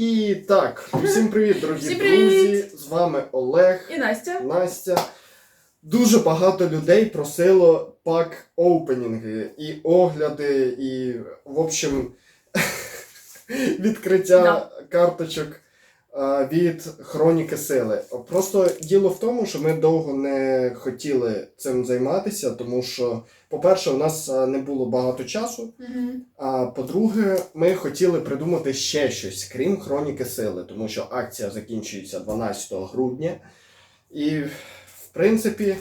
І так, всім привіт, дорогі Всім друзі! З вами Олег, І Настя. Настя. Дуже багато людей просило пак опенінги і огляди, і, в общем, відкриття Да. карточок від Хроніки Сили. Просто діло в тому, що ми довго не хотіли цим займатися, тому що, по-перше, у нас не було багато часу. Угу. А по-друге, ми хотіли придумати ще щось, крім Хроніки Сили, тому що акція закінчується 12 грудня. І, в принципі,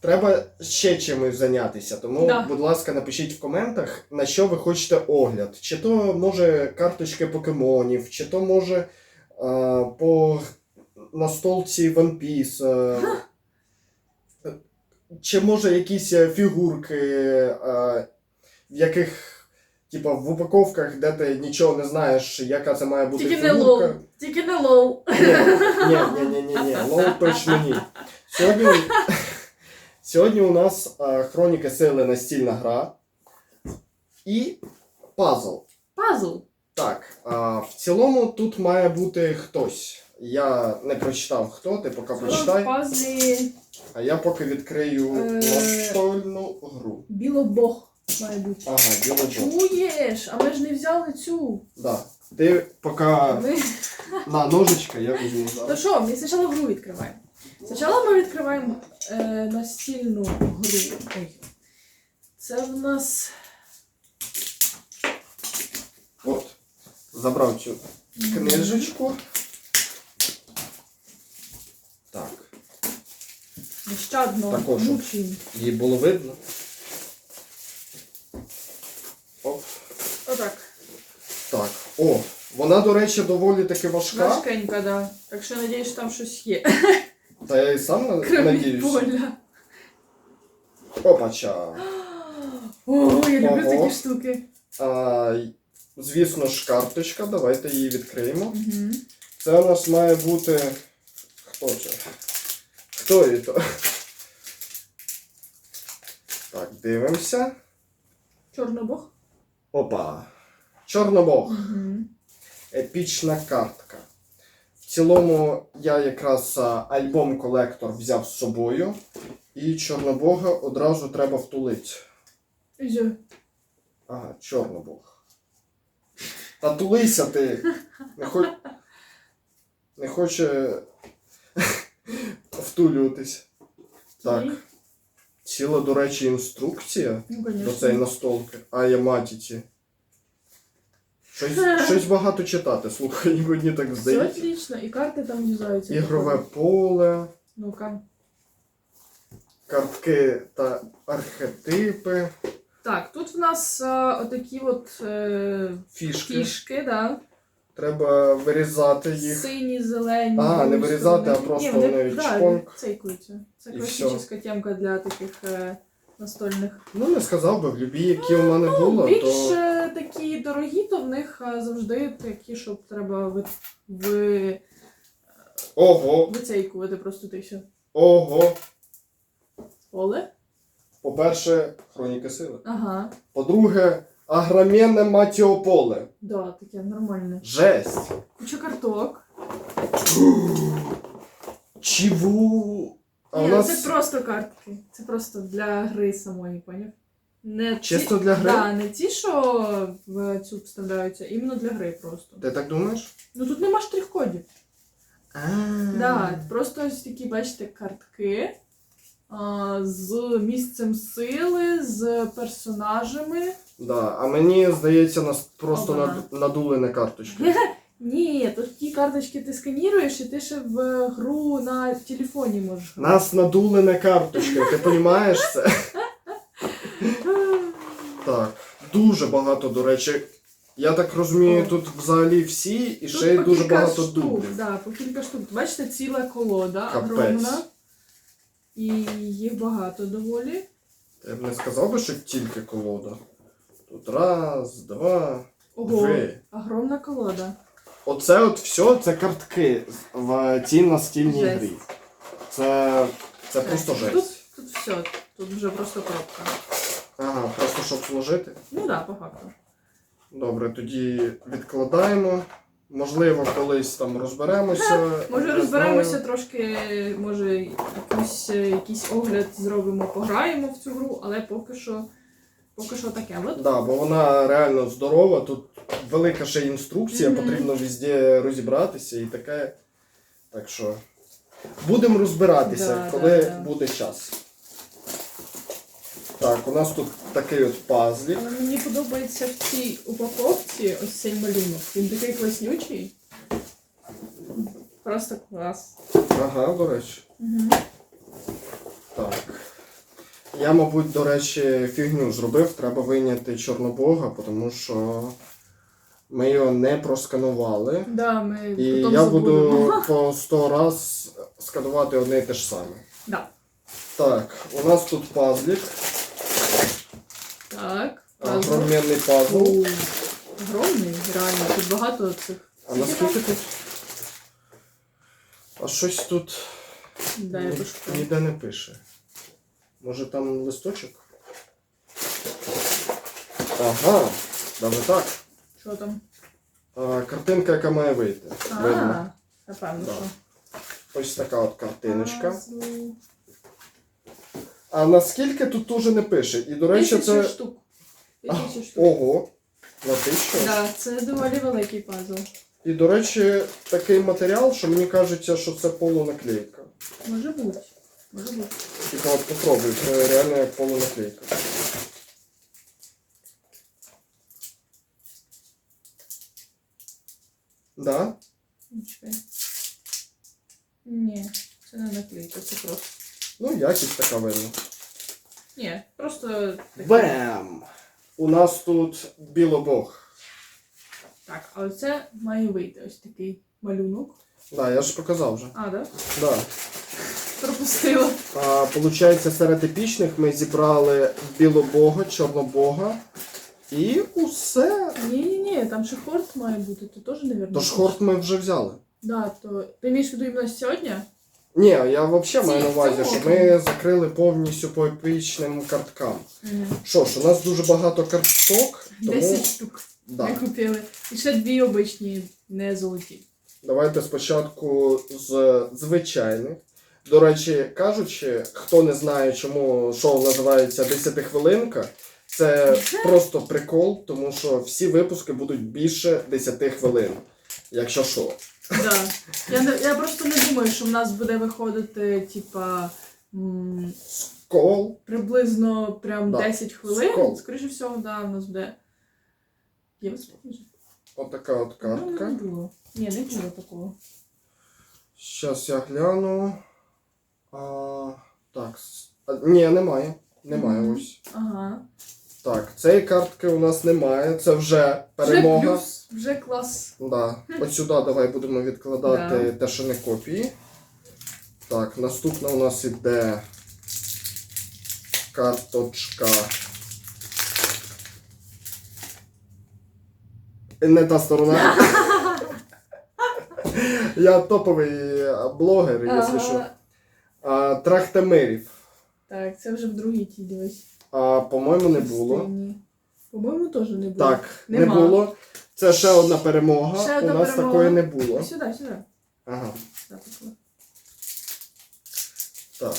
треба ще чимось зайнятися. Тому, Да. будь ласка, напишіть в коментах, на що ви хочете огляд. Чи то може карточки покемонів, чи то може по настолці One Piece. чи може якісь е, фігурки, в яких. Типа в упаковках, де ти нічого не знаєш, яка це має бути Тільки не лол. Тільки не лол. Ні, ні, ні, ні, ні, лол точно ні. Сьогодні, сьогодні у нас а, Хроніка Сили настільна гра і пазл. Пазл. Так, а, в цілому тут має бути хтось. Я не прочитав хто, ти поки прочитай, пазлі а я поки відкрию Е. настольну гру. білобог має бути. Ага, біло Чуєш? А ми ж не взяли цю. Да. Ти поки Ми... на ножичка я візьму То зараз. що, ми спочатку гру відкриваємо. Спочатку ми відкриваємо е, настільну гру. Ой. Це в нас От. Забрав цю книжечку. Так, нещадно Також. мучимо. її було видно. Оп. Отак. Так. О, вона, до речі, доволі таки важка. Важкенька, да. Так що надіюсь, що там щось є. Та я і сам Кроме надіюсь. поля. Опача. О, я люблю Ого. такі штуки. А, звісно ж, карточка. Давайте її відкриємо. Угу. Це у нас має бути. Хто це? Хто і то? Так, дивимося. Чорнобог. Опа. Чорнобог. Угу. Епічна картка. В цілому я якраз альбом-колектор взяв з собою. І Чорнобога одразу треба втулити. Ага, Чорнобог. Та тулися ти. Не, хо... Не хоче втулюватись. Так. Ціла, до речі, інструкція Ну, до цієї настолки. А я матіці. Щось, щось багато читати, слухай, мені так Все здається. отлично. І карти там дізаються. Ігрове поле, Ну-ка. картки та архетипи, тут в нас а, отакі от е, фішки. фішки, да. Треба вирізати їх. Сині, зелені. А, не вирізати, а просто вони, да, чпоньк. цейкуються. Це І класична темка для таких е, настольних. Ну, не сказав би, в любі, які у мене було, Більш то е, такі дорогі, то в них е, завжди такі, щоб треба ви, ви, ого, вицейкувати просто ти все. ого. Оле? По-перше, хроніка сили. Ага. По-друге, агроменне матіополе. Да, таке нормальне. Жесть. Куча карток. Чого? А у Ні, нас Це просто картки. Це просто для гри самої, поняв? Не чисто ті, для гри? Да, не ті, що в цю вставляються, іменно для гри просто. Ти так думаєш? Ну тут нема штрих-кодів. А. Да, просто ось такі, бачите, картки з місцем сили, з персонажами. Да, а мені здається, нас просто Ага. над, надули на карточки. Ні, тут ті карточки ти сканіруєш, і ти ще в гру на телефоні можеш. Нас надули на карточки, ти розумієш це? Так, дуже багато, до речі. Я так розумію, О. тут взагалі всі і Тут ще й дуже багато штук, дублів. Да, по кілька штук. Бачите, ціла колода Капець. огромна. І їх багато доволі. Я б не сказав би, що тільки колода. Тут раз, два, Ого, три. огромна колода. Оце от все це картки в цій настільній Жесть. грі. Це, це Так, просто Тут, жесть. тут все, тут вже просто коробка. Ага, просто щоб зложити. Ну так, да, по факту. Добре, тоді відкладаємо. Можливо, колись там розберемося. Може розберемося трошки, може якусь, е, якийсь огляд зробимо, пограємо в цю гру, але поки що, поки що таке. От. Да, бо вона реально здорова. Тут велика ще інструкція, Мгм. потрібно везде розібратися і таке. Так що будемо розбиратися, Да, коли да, да. буде час. Так, у нас тут такий от пазлік. Але мені подобається в цій упаковці ось цей малюнок. Він такий класнючий. Просто клас. Ага, до речі. Угу. Так. Я, мабуть, до речі, фігню зробив. Треба вийняти Чорнобога, тому що ми його не просканували. Да, ми І потім я забудемо. буду по 100 раз сканувати одне і те ж саме. Да. Так, у нас тут пазлік. Так. Огроменний пазл. Огромний, реально. Тут багато цих. А наскільки тут? А щось тут Да, я пошукаю. ніде не пише. Може там листочок? Ага, навіть так. Що там? А, картинка, яка має вийти. Видно. А, напевно, Да. що. Ось така от картиночка. Пазл. А наскільки тут уже не пише. І, до речі, Тисяча це. штук. Тисяча штук. Ого. На тисячу. Да, це доволі великий пазл. І, до речі, такий матеріал, що мені кажеться, що це полунаклейка. Може бути. Може бути. Типа, от попробуй, це реально як полунаклейка. Да? Ну, Чекай. Ні, це не наклейка, це просто. Ну, якість така видно. Ні, просто. Бем! У нас тут білобог. Так, а оце має вийти ось такий малюнок. Да, я ж показав вже. А, да? Да. Пропустила. А, получається, серед епічних ми зібрали білобога, чорнобога і усе. Ні, ні, ні, там ще хорт має бути, то теж, невірно. Тож хорт ми вже взяли. Да, то ти в виду іменно сьогодні? Ні, я взагалі маю на увазі, що ми закрили повністю по епічним карткам. Угу. Що ж, у нас дуже багато карток, тому 10 штук ми да. купили. І ще дві обичні, не золоті. давайте спочатку з звичайних. До речі, кажучи, хто не знає, чому шоу називається 10 хвилинка, це просто прикол, тому що всі випуски будуть більше 10 хвилин. Якщо що. Да. Я, не, я просто не думаю, що в нас буде виходити, типа. м, Кол. приблизно прям Да. 10 хвилин. Скол. Скоріше всього, да, у нас буде. Є воспоминання? Отака от Ну, картка. не було. Ні, не було такого. Щас я гляну. А, так. с- А, ні, немає. Немає Мгм. ось. Ага. Так, цієї картки у нас немає. Це вже перемога. Вже плюс, вже клас. Да. От сюди давай будемо відкладати Да. те, що не копії. Так, наступна у нас іде карточка. Не та сторона. Я топовий блогер, якщо що. Трахтамирів. Так, це вже в другій тій дивись. А, по-моєму, не було. По-моєму, теж не було. Так, Нема. не було. Це ще одна перемога. Ще одна У нас перемога. такої не було. Сюди, сюди. Ага. Так, так. Так.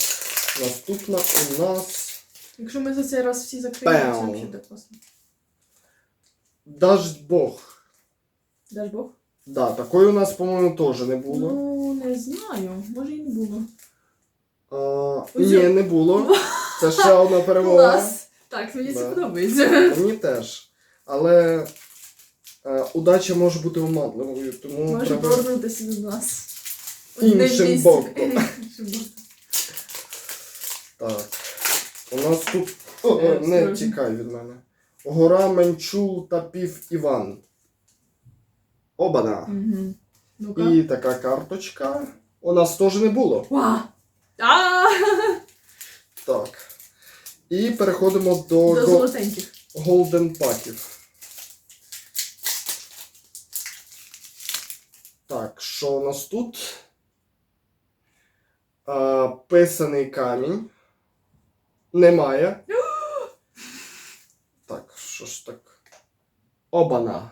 Наступна у нас Якщо ми за цей раз всі закриємо, це Пау. взагалі буде класно. Даждь-Бог. Даш Бог? Да, такої у нас, по-моєму, теж не було. Ну, не знаю. Може і не було. А, ні, не було. Це ще одна перемога. Клас! Так, мені це Да. подобається. Мені теж. Але е, удача може бути оманливою, тому Може треба. повернутися до нас. Іншим місцем. боком. Іншим боком. Так. У нас тут. О, Е, не осторожно. тікай від мене. Гора Менчул та пів Іван. Обана. Мгм. Ну-ка. І така карточка. У нас теж не було. Ва! А! Так. І переходимо до, До го- золотеньких. Golden паків. Так, що у нас тут? А, писаний камінь. Немає. так, що ж так? Обана.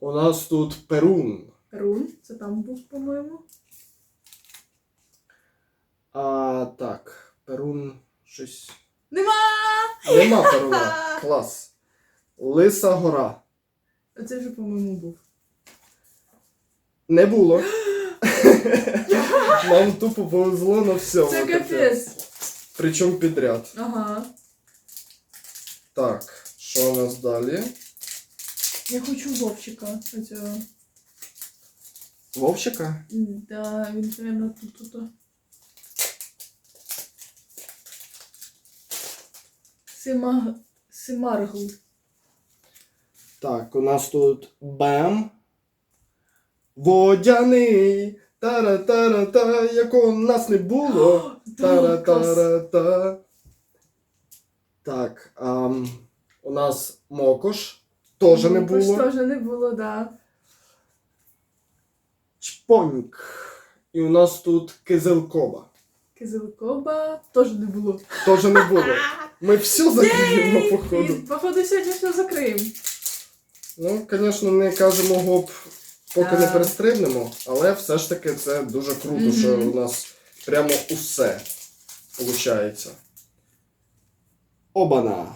У нас тут Перун. Рун, це там був, по-моєму. А так, Перун щось. Нема! Нема Перуна. Клас. Лиса гора. Оце вже, по-моєму, був. Не було. Нам тупо повезло на всьому. Це таке. капець. Причому підряд. Ага. Так, що у нас далі? Я хочу Вовчика. Оцього. Вовчика? Да, він, напевно, тут тут. Симаг... Симаргл. Так, у нас тут Бем. Водяний. Тара-тара-та, якого у нас не було. Тара-тара-та. Так, ам, у нас Мокош. Теж не було. Теж не було, да. Чпоньк. І у нас тут Кизилкоба. Кизилкоба теж не було. Теж не було. Ми все закриємо, Єй! походу. І, походу, сьогодні все закриємо. Ну, звісно, не кажемо гоп, поки не Так. перестрибнемо, але все ж таки це дуже круто, Мгм. що у нас прямо усе виходить. Обана!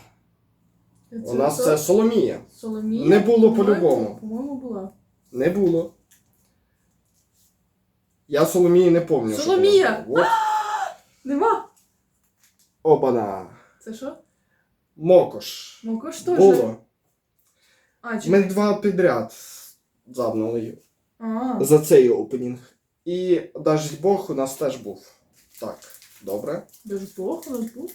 У нас це Соломія. Соломія. Не було По-моєму- по-любому. По-моєму, була. Не було. Я Соломії не пам'ятаю. Соломія! От. Нема. Обана! Це що? Мокош. Мокош теж. Було. А, чи... Ми два підряд забнули її. А, за цей опенінг. І Даждь Бог у нас теж був. Так, добре. даже Бог у нас був.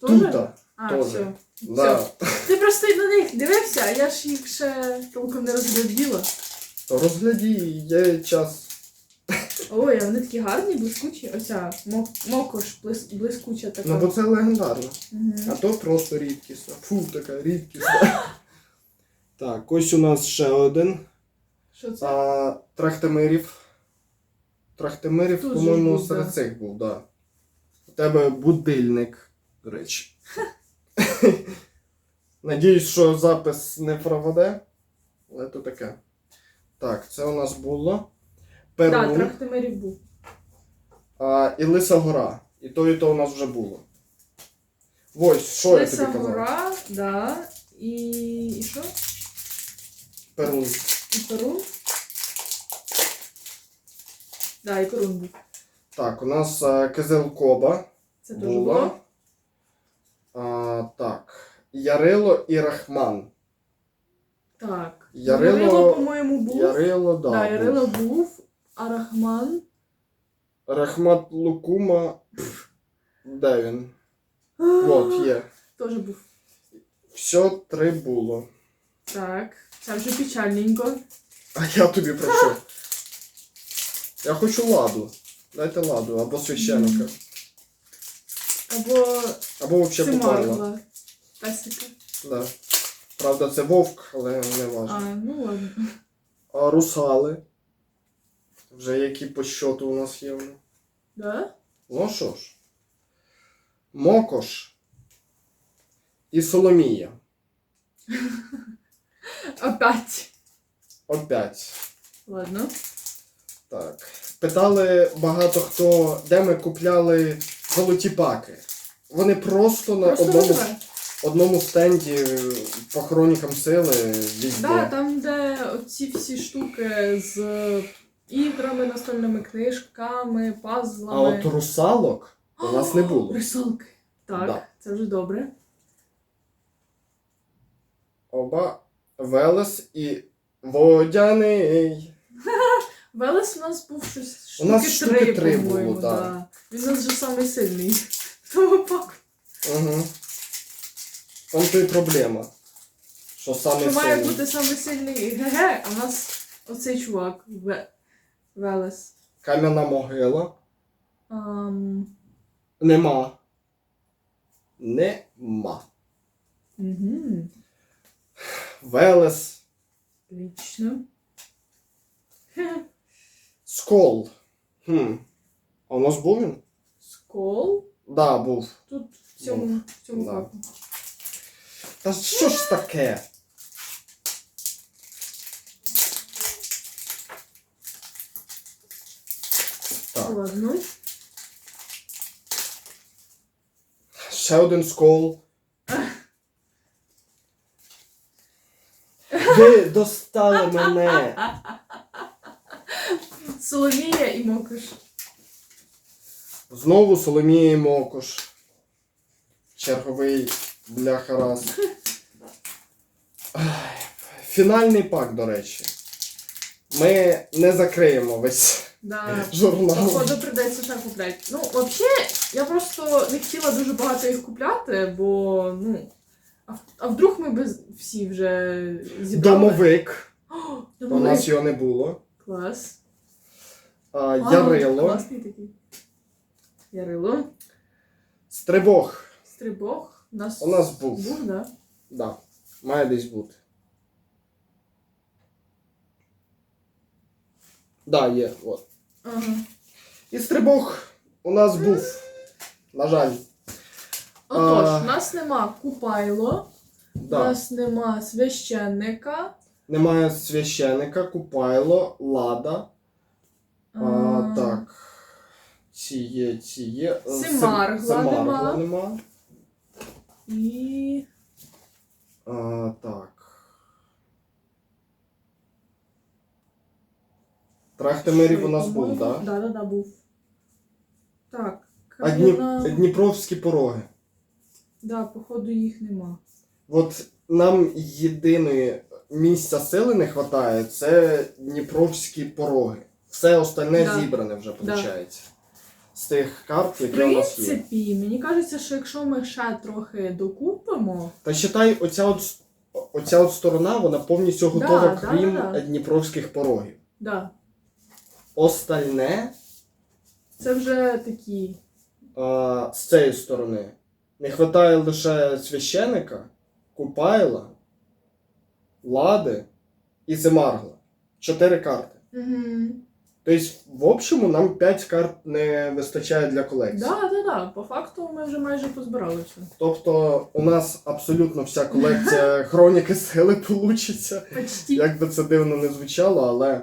Тоже? Тута. А, теж. все. Да. Ти просто й на них дивився, а я ж їх ще толком не розгляділа. Розгляді, є час. Ой, а вони такі гарні, блискучі. Оця мок- мокош блис- блискуча така. Ну, бо це легендарно. Мгм. А то просто рідкісна. Фу, така рідкісна. Так, ось у нас ще один. Що це? А, Трахтимирів. Трахтимирів, Тут же по-моєму, був, серед да. цих був, так. Да. У тебе будильник, до речі. Надіюсь, що запис не проведе, але то таке. Так, це у нас було. Так, Перун Трахтимирів був. а, і Лиса Гора. І то, і то у нас вже було. Ось, що я Лиса тобі казав? гора, да. І. І що? Перун. І Перун. Да, і Перун був. Так, у нас а, Кизилкоба. Це теж було. А, так. Ярило і Рахман. Так. Ярило- Ярило, по-моєму, був. Ярило, да. Да, був. Ярило був, а Рахман. Рахмат Лукума. пф, Де він? От, є. Теж був. Все три було. Так. Це вже печальненько. А я тобі про що? Я хочу ладу. Дайте ладу, або священника. Або Або взагалі попала. Симаргла. Песика. Да. Правда, це вовк, але не А, ну ладно. А русали. Вже які по щоту у нас є. вони. Да? Ну що ж. Мокош. І Соломія. Опять. Опять. Ладно. Так. Питали багато хто, де ми купляли золоті паки. Вони просто на Просто одному, одному стенді по хронікам сили візде. Да, там, де оці всі штуки з іграми, настольними книжками, пазлами. А от русалок у нас не було. Рисалки. Так, Да. це вже добре. Оба Велес і Водяний. Велес у нас був щось У нас штуки штуки три, було, да. да. Він у нас вже самий сильний. в Тому. Угу. Там то і проблема. Що саме Що має сильний. бути самий сильний ГГ, а у нас оцей чувак. Ве... Велес. Кам'яна могила. Ам... Нема. Нема. Угу. Велес. Отлично. Скол. Хм. А у нас був він? Скол. Да, був. Тут в цьому, в цьому Да. Та що ж таке? Так. Ладно. Ще один скол. Ви достали мене. Соломія і Мокош. Знову Соломія і Мокош. Черговий бляха раз. Фінальний пак, до речі. Ми не закриємо весь Да. журнал. Походу прийдеться так купляти. Ну, взагалі, я просто не хотіла дуже багато їх купляти, бо, ну. А, в- а вдруг ми без всі вже зібрали? Домовик. О, У домовик. нас його не було. Клас. А, А, Ярило. Класний такий. Ярило. Стрибог. Стрибок. У нас, У нас був. був, да? Да. Має десь бути. Да, є. От. Ага. І стрибог у нас був. На жаль. Отож, А. у нас нема купайло, у Да. нас нема священника. Немає священика, купайло, лада. А, так. Ці є, ці є. Е, Сим- Семаргла нема. нема. І. А, так. Трахтимирів у нас був, так? Да, да, да, був. Так. А Дні... Калина- Дніпровські пороги. Да, походу їх нема. От нам єдиної місця сили не вистачає, це Дніпровські пороги. Все остальне Да. зібране вже Да. виходить. З тих карт, В які у нас є. принципі, мені кажеться, що якщо ми ще трохи докупимо. Та считай, оця от, с- оця от сторона, вона повністю Да, готова, да, крім да, да. Дніпровських порогів. Да, Остальне це вже такі. а, з цієї сторони. Не вистачає лише священика, Купайла, Лади і Семаргла. Чотири карти. Угу. Тобто, в общому, нам 5 карт не вистачає для колекції. Да, да, да. По факту ми вже майже позбирали все. Тобто, у нас абсолютно вся колекція хроніки сили получиться. Почти. Як би це дивно не звучало, але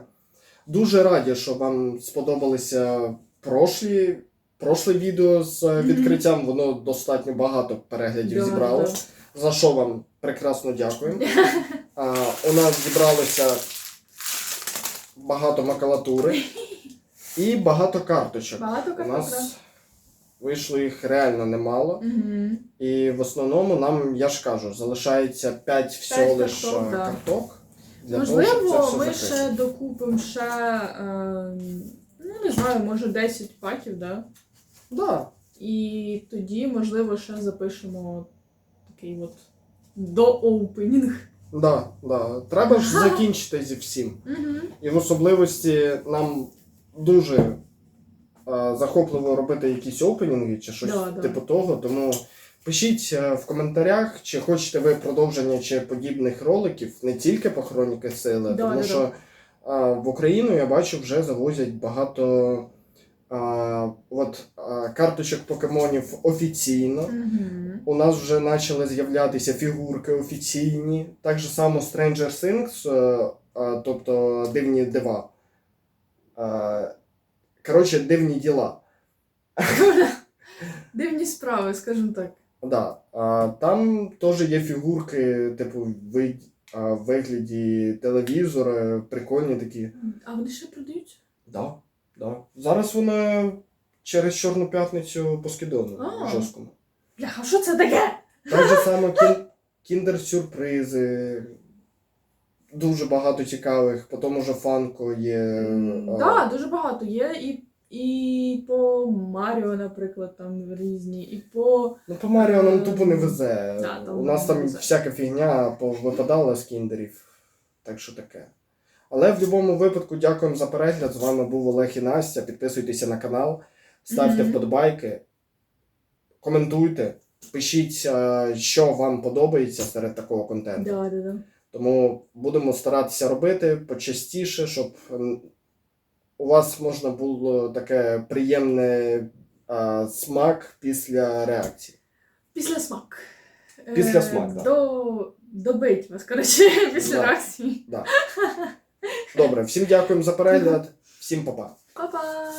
дуже раді, що вам сподобалися прошлі, прошле відео з е, відкриттям. Воно достатньо багато переглядів зібрало. За що вам прекрасно дякую. А, у нас зібралося багато макулатури і багато карточок. Багато У нас вийшло їх реально немало. І в основному нам, я ж кажу, залишається 5 всього лиш карток, Можливо, ми ще докупимо ще, е, ну не знаю, може 10 паків, да? Да. І тоді, можливо, ще запишемо такий от до-оупенінг. Да, да. Треба ж закінчити зі всім. Угу. І в особливості нам дуже е, захопливо робити якісь опенінги чи щось Да, да. типу того. Тому пишіть е, в коментарях, чи хочете ви продовження чи подібних роликів не тільки по хроніки сили, Да, тому да, що е, в Україну я бачу вже завозять багато. е, от е, карточок покемонів офіційно. Угу. У нас вже почали з'являтися фігурки офіційні. Так же само Stranger Things, е, тобто дивні дива. Коротше, дивні діла. Дивні справи, скажімо так. Да. А, там теж є фігурки, типу, вид, а, в вигляді телевізора, прикольні такі. А вони ще продаються? Да, да. Зараз вона через Чорну п'ятницю по скидону А. жорсткому. Бляха, що це таке? Так же само кін... кіндер-сюрпризи. Дуже багато цікавих, потім уже фанко є. Так, а, да, дуже багато є і, і по Маріо, наприклад, там різні, і по. Ну, по Маріо нам Ем, тупо не везе. да, там У нас там везе. всяка фігня повипадала з кіндерів. Так що таке. Але в будь-якому випадку дякуємо за перегляд. З вами був Олег і Настя. Підписуйтеся на канал, ставте Мгм. вподобайки, коментуйте, пишіть, що вам подобається серед такого контенту. Да, да, да. Тому будемо старатися робити почастіше, щоб у вас можна було таке приємне а, смак після реакції. Після смак. Після Е, смак, да. До... Добить вас, коротше, після Да. реакції. Да. Добре, всім дякуємо за перегляд, всім па-па. Па-па!